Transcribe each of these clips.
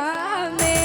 I Amen.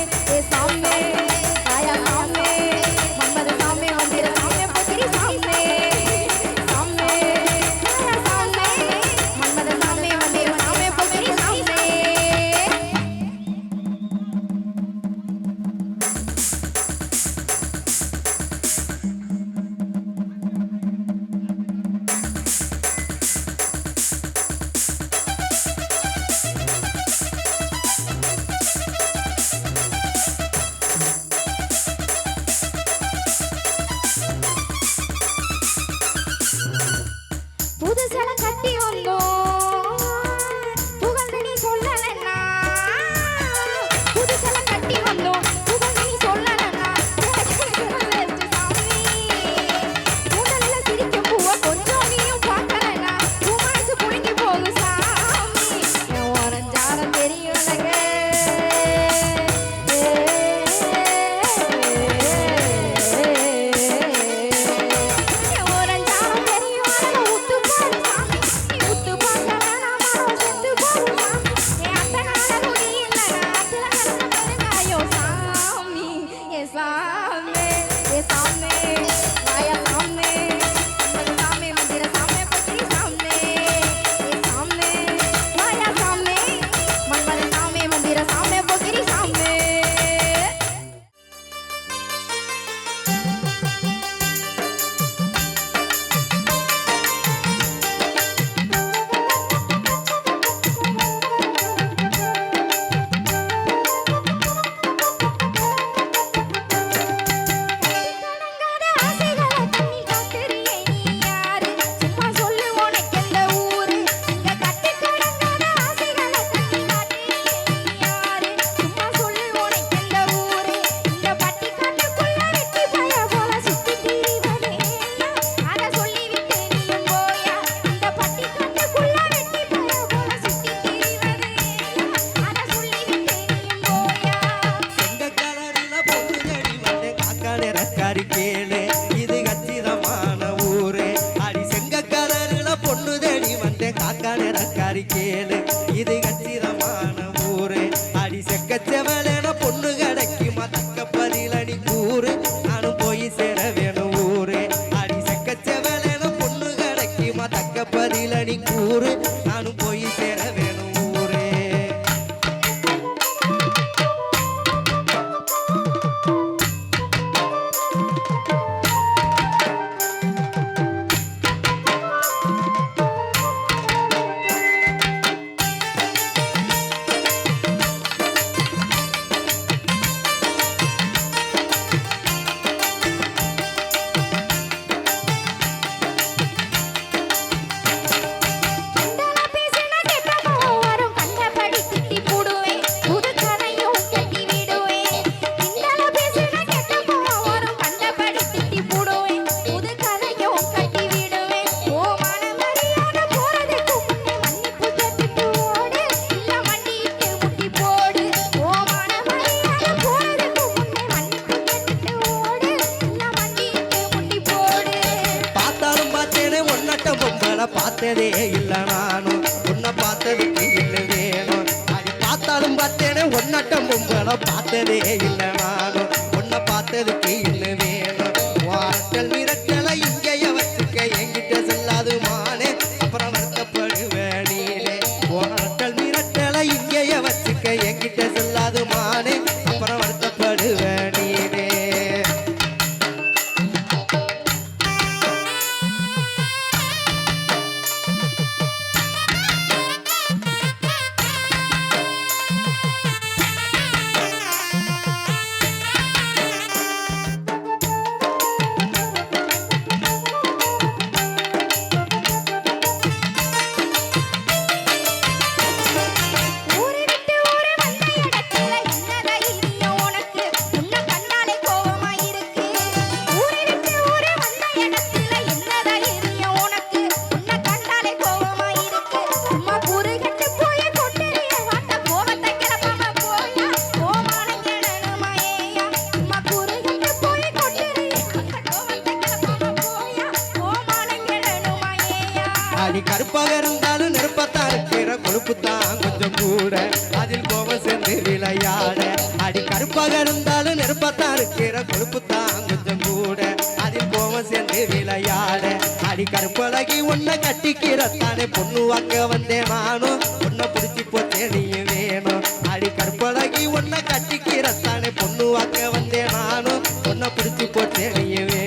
பொம்பளை பார்த்ததே இல்லை நானும். உன்னை பார்த்ததுக்கு இல்லை வேணும். அது பார்த்தாலும் பார்த்தேனே ஒன்னட்டம் பொம்பளை பார்த்ததே இல்லை நானும். உன்னை பார்த்ததுக்கு இல்லை கோபமாக இருந்தாலும் நெருப்பத்தான் இருக்கிற கொழுப்புத்தான் கொஞ்சம் கூட. அதில் கோபம் சேர்ந்து விளையாட. அடி கருப்பழகி உன்னை கட்டிக்கிறத்தானே பொண்ணு வாங்க வந்தேன் நானும் உன்னை பிடிச்சி போச்சே நீ வேணும் அடி கருப்பழகி உன்னை கட்டிக்கிறத்தானே பொண்ணு வாங்க வந்தேன் நானும் உன்னை பிடிச்சி போச்சே நீ வேணும்